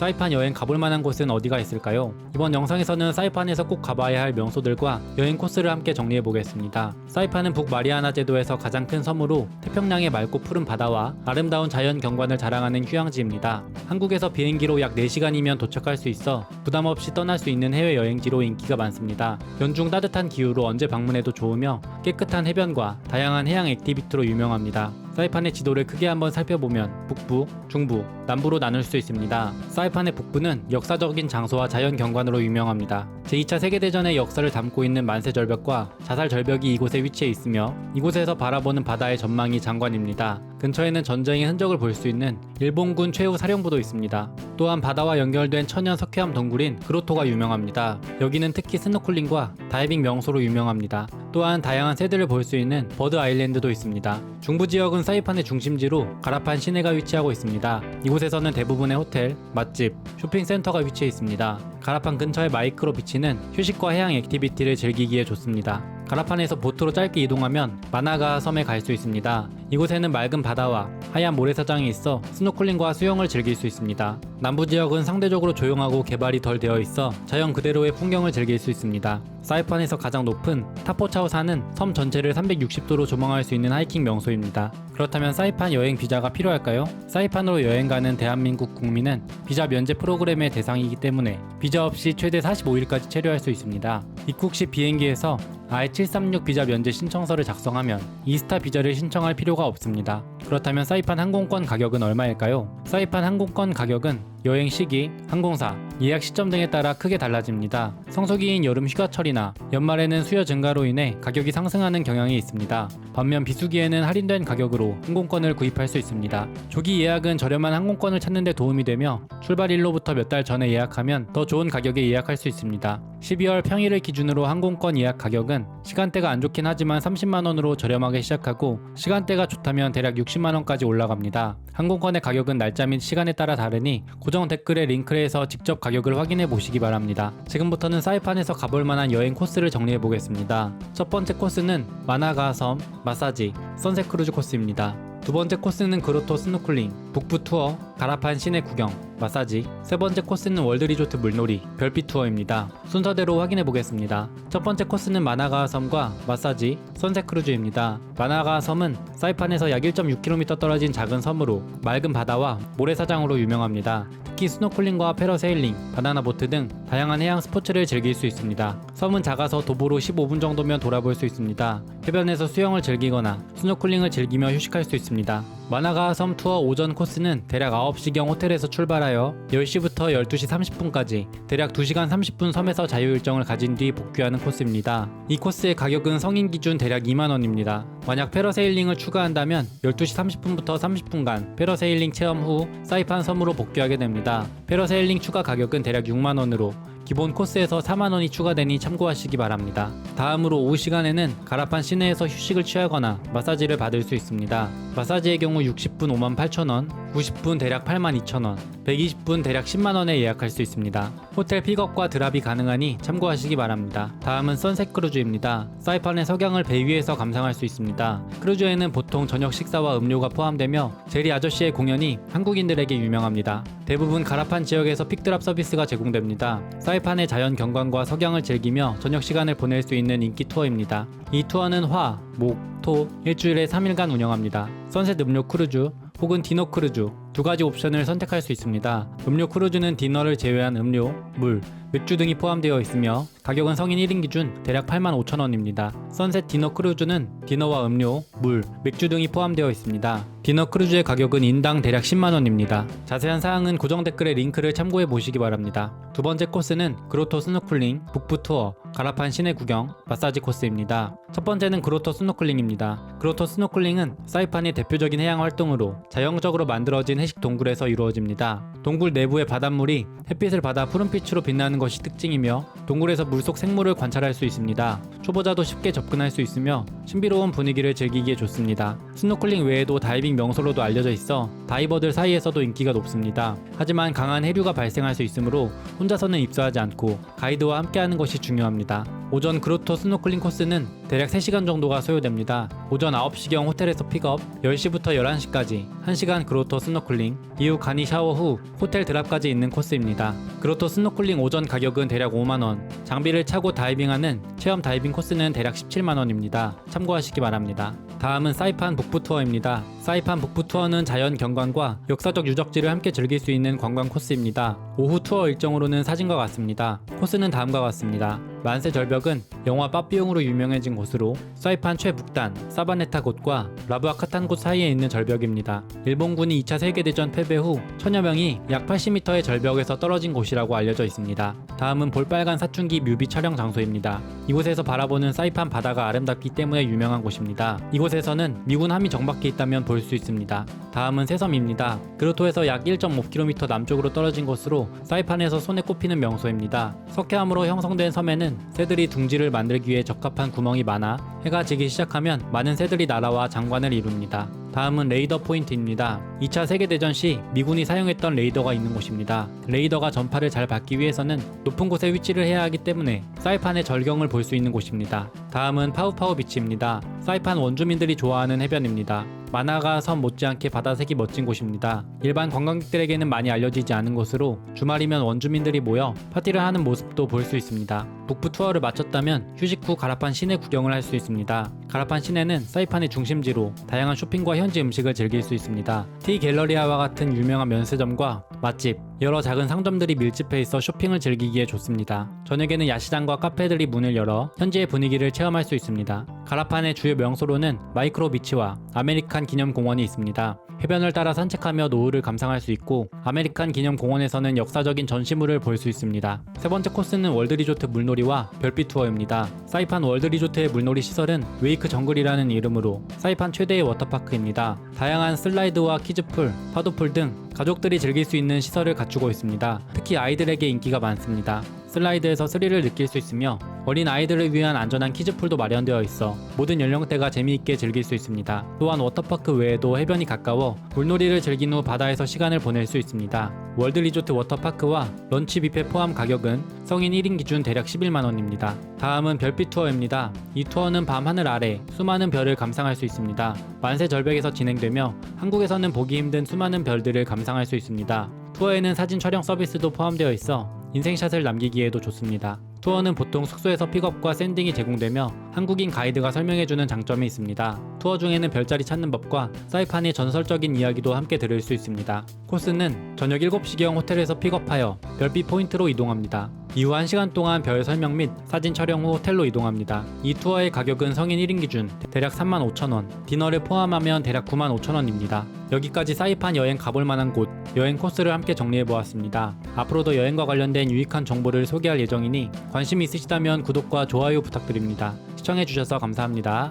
사이판 여행 가볼 만한 곳은 어디가 있을까요? 이번 영상에서는 사이판에서 꼭 가봐야 할 명소들과 여행 코스를 함께 정리해 보겠습니다. 사이판은 북 마리아나 제도에서 가장 큰 섬으로 태평양의 맑고 푸른 바다와 아름다운 자연 경관을 자랑하는 휴양지입니다. 한국에서 비행기로 약 4시간이면 도착할 수 있어 부담 없이 떠날 수 있는 해외 여행지로 인기가 많습니다. 연중 따뜻한 기후로 언제 방문해도 좋으며 깨끗한 해변과 다양한 해양 액티비티로 유명합니다. 사이판의 지도를 크게 한번 살펴보면 북부, 중부, 남부로 나눌 수 있습니다. 사이판의 북부는 역사적인 장소와 자연 경관으로 유명합니다. 제2차 세계대전의 역사를 담고 있는 만세절벽과 자살절벽이 이곳에 위치해 있으며 이곳에서 바라보는 바다의 전망이 장관입니다. 근처에는 전쟁의 흔적을 볼 수 있는 일본군 최후 사령부도 있습니다. 또한 바다와 연결된 천연 석회암 동굴인 그로토가 유명합니다. 여기는 특히 스노클링과 다이빙 명소로 유명합니다. 또한 다양한 새들을 볼 수 있는 버드 아일랜드도 있습니다. 중부 지역은 사이판의 중심지로 가라판 시내가 위치하고 있습니다. 이곳에서는 대부분의 호텔, 맛집, 쇼핑센터가 위치해 있습니다. 가라판 근처의 마이크로 비치는 휴식과 해양 액티비티를 즐기기에 좋습니다. 가라판에서 보트로 짧게 이동하면 마나가 섬에 갈 수 있습니다. 이곳에는 맑은 바다와 하얀 모래사장이 있어 스노클링과 수영을 즐길 수 있습니다. 남부 지역은 상대적으로 조용하고 개발이 덜 되어 있어 자연 그대로의 풍경을 즐길 수 있습니다. 사이판에서 가장 높은 타포차오산은 섬 전체를 360도로 조망할 수 있는 하이킹 명소입니다. 그렇다면 사이판 여행 비자가 필요할까요? 사이판으로 여행 가는 대한민국 국민은 비자 면제 프로그램의 대상이기 때문에 비자 없이 최대 45일까지 체류할 수 있습니다. 입국 시 비행기에서 I-736 비자 면제 신청서를 작성하면 이스타 비자를 신청할 필요가 없습니다. 그렇다면 사이판 항공권 가격은 얼마일까요? 사이판 항공권 가격은 여행 시기, 항공사, 예약 시점 등에 따라 크게 달라집니다. 성수기인 여름 휴가철이나 연말에는 수요 증가로 인해 가격이 상승하는 경향이 있습니다. 반면 비수기에는 할인된 가격으로 항공권을 구입할 수 있습니다. 조기 예약은 저렴한 항공권을 찾는 데 도움이 되며 출발일로부터 몇 달 전에 예약하면 더 좋은 가격에 예약할 수 있습니다. 12월 평일을 기준으로 항공권 예약 가격은 시간대가 안 좋긴 하지만 30만 원으로 저렴하게 시작하고 시간대가 좋다면 대략 60만 원까지 올라갑니다. 항공권의 가격은 날짜 및 시간에 따라 다르니 고정 댓글의 링크에서 직접 가격 을 확인해 보시기 바랍니다. 지금부터는 사이판에서 가볼 만한 여행 코스를 정리해 보겠습니다. 첫 번째 코스는 마나가 섬, 마사지, 선셋 크루즈 코스입니다. 두 번째 코스는 그로토 스노클링, 북부 투어, 가라판 시내 구경, 마사지. 세 번째 코스는 월드 리조트 물놀이, 별빛 투어입니다. 순서대로 확인해 보겠습니다. 첫 번째 코스는 마나가 섬과 마사지, 선셋 크루즈입니다. 마나가 섬은 사이판에서 약 1.6km 떨어진 작은 섬으로 맑은 바다와 모래사장으로 유명합니다. 특히 스노클링과 패러세일링, 바나나 보트 등 다양한 해양 스포츠를 즐길 수 있습니다. 섬은 작아서 도보로 15분 정도면 돌아볼 수 있습니다. 해변에서 수영을 즐기거나 스노클링을 즐기며 휴식할 수 있습니다. 마나가 섬 투어 오전 코스는 대략 9시경 호텔에서 출발하여 10시부터 12시 30분까지 대략 2시간 30분 섬에서 자유 일정을 가진 뒤 복귀하는 코스입니다. 이 코스의 가격은 성인 기준 대략 2만원입니다. 만약 패러세일링을 추가한다면 12시 30분부터 30분간 패러세일링 체험 후 사이판 섬으로 복귀하게 됩니다. 패러세일링 추가 가격은 대략 6만원으로 기본 코스에서 4만원이 추가되니 참고하시기 바랍니다. 다음으로 오후 시간에는 가라판 시내에서 휴식을 취하거나 마사지를 받을 수 있습니다. 마사지의 경우 60분 5만 8천원, 90분 대략 8만 2천원, 120분 대략 10만원에 예약할 수 있습니다. 호텔 픽업과 드랍이 가능하니 참고하시기 바랍니다. 다음은 선셋 크루즈입니다. 사이판의 석양을 배 위에서 감상할 수 있습니다. 크루즈에는 보통 저녁 식사와 음료가 포함되며 제리 아저씨의 공연이 한국인들에게 유명합니다. 대부분 가라판 지역에서 픽드랍 서비스가 제공됩니다. 사이판의 자연 경관과 석양을 즐기며 저녁 시간을 보낼 수 있는 인기 투어입니다. 이 투어는 화, 목, 토 일주일에 3일간 운영합니다. 선셋 음료 크루즈 혹은 디너 크루즈 두 가지 옵션을 선택할 수 있습니다. 음료 크루즈는 디너를 제외한 음료, 물, 맥주 등이 포함되어 있으며 가격은 성인 1인 기준 대략 85,000원입니다. 선셋 디너 크루즈는 디너와 음료, 물, 맥주 등이 포함되어 있습니다. 디너 크루즈의 가격은 인당 대략 10만원입니다. 자세한 사항은 고정 댓글의 링크를 참고해 보시기 바랍니다. 두 번째 코스는 그로토 스노클링, 북부 투어, 가라판 시내 구경, 마사지 코스입니다. 첫 번째는 그로토 스노클링입니다. 그로토 스노클링은 사이판의 대표적인 해양 활동으로 자연적으로 만들어진 해식 동굴에서 이루어집니다. 동굴 내부의 바닷물이 햇빛을 받아 푸른빛으로 빛나는 것이 특징이며 동굴에서 물속 생물을 관찰할 수 있습니다. 초보자도 쉽게 접근할 수 있으며 신비로운 분위기를 즐기기에 좋습니다. 스노클링 외에도 다이빙 명소로도 알려져 있어 다이버들 사이에서도 인기가 높습니다. 하지만 강한 해류가 발생할 수 있으므로 혼자서는 입수하지 않고 가이드와 함께하는 것이 중요합니다. 오전 그로토 스노클링 코스는 대략 3시간 정도가 소요됩니다. 오전 9시경 호텔에서 픽업, 10시부터 11시까지 1시간 그로토 스노클링, 이후 간이 샤워 후 호텔 드랍까지 있는 코스입니다. 그로토 스노클링 오전 가격은 대략 5만원, 장비를 차고 다이빙하는 체험 다이빙 코스는 대략 17만원입니다. 참고하시기 바랍니다. 다음은 사이판 북부 투어입니다. 사이판 북부 투어는 자연 경관과 역사적 유적지를 함께 즐길 수 있는 관광 코스입니다. 오후 투어 일정으로는 사진과 같습니다. 코스는 다음과 같습니다. 만세 절벽은 영화 빠삐용으로 유명해진 곳으로 사이판 최북단 사바네타 곳과 라브아카탄 곳 사이에 있는 절벽입니다. 일본군이 2차 세계대전 패배 후 천여 명이 약 80m의 절벽에서 떨어진 곳이라고 알려져 있습니다. 다음은 볼빨간 사춘기 뮤비 촬영 장소입니다. 이곳에서 바라보는 사이판 바다가 아름답기 때문에 유명한 곳입니다. 이곳에서는 미군 함이 정박해 있다면 볼 수 있습니다. 다음은 새섬입니다. 그로토에서 약 1.5km 남쪽으로 떨어진 곳으로 사이판에서 손에 꼽히는 명소입니다. 석회암으로 형성된 섬에는 새들이 둥지를 만들기 위해 적합한 구멍이 많아 해가 지기 시작하면 많은 새들이 날아와 장관을 이룹니다. 다음은 레이더 포인트입니다. 2차 세계대전 시 미군이 사용했던 레이더가 있는 곳입니다. 레이더가 전파를 잘 받기 위해서는 높은 곳에 위치를 해야 하기 때문에 사이판의 절경을 볼 수 있는 곳입니다. 다음은 파우파우 비치입니다. 사이판 원주민들이 좋아하는 해변입니다. 마나가 섬 못지않게 바다색이 멋진 곳입니다. 일반 관광객들에게는 많이 알려지지 않은 곳으로 주말이면 원주민들이 모여 파티를 하는 모습도 볼 수 있습니다. 북부 투어를 마쳤다면 휴식 후 가라판 시내 구경을 할 수 있습니다. 가라판 시내는 사이판의 중심지로 다양한 쇼핑과 현지 음식을 즐길 수 있습니다. 티 갤러리아와 같은 유명한 면세점과 맛집, 여러 작은 상점들이 밀집해 있어 쇼핑을 즐기기에 좋습니다. 저녁에는 야시장과 카페들이 문을 열어 현지의 분위기를 체험할 수 있습니다. 가라판의 주요 명소로는 마이크로 비치와 아메리칸 기념공원이 있습니다. 해변을 따라 산책하며 노을을 감상할 수 있고 아메리칸 기념공원에서는 역사적인 전시물을 볼 수 있습니다. 세 번째 코스는 월드리조트 물놀이와 별빛 투어입니다. 사이판 월드리조트의 물놀이 시설은 웨이크 정글이라는 이름으로 사이판 최대의 워터파크입니다. 다양한 슬라이드와 키즈풀, 파도풀 등 가족들이 즐길 수 있는 시설을 갖추고 있습니다. 특히 아이들에게 인기가 많습니다. 슬라이드에서 스릴을 느낄 수 있으며 어린 아이들을 위한 안전한 키즈풀도 마련되어 있어 모든 연령대가 재미있게 즐길 수 있습니다. 또한 워터파크 외에도 해변이 가까워 물놀이를 즐긴 후 바다에서 시간을 보낼 수 있습니다. 월드 리조트 워터파크와 런치 뷔페 포함 가격은 성인 1인 기준 대략 11만원입니다. 다음은 별빛 투어입니다. 이 투어는 밤 하늘 아래 수많은 별을 감상할 수 있습니다. 만세 절벽에서 진행되며 한국에서는 보기 힘든 수많은 별들을 감상할 수 있습니다. 투어에는 사진 촬영 서비스도 포함되어 있어 인생샷을 남기기에도 좋습니다. 투어는 보통 숙소에서 픽업과 샌딩이 제공되며 한국인 가이드가 설명해주는 장점이 있습니다. 투어 중에는 별자리 찾는 법과 사이판의 전설적인 이야기도 함께 들을 수 있습니다. 코스는 저녁 7시경 호텔에서 픽업하여 별빛 포인트로 이동합니다. 이후 1시간 동안 별 설명 및 사진 촬영 후 호텔로 이동합니다. 이 투어의 가격은 성인 1인 기준 대략 35,000원, 디너를 포함하면 대략 95,000원입니다. 여기까지 사이판 여행 가볼 만한 곳, 여행 코스를 함께 정리해 보았습니다. 앞으로도 여행과 관련된 유익한 정보를 소개할 예정이니 관심 있으시다면 구독과 좋아요 부탁드립니다. 시청해 주셔서 감사합니다.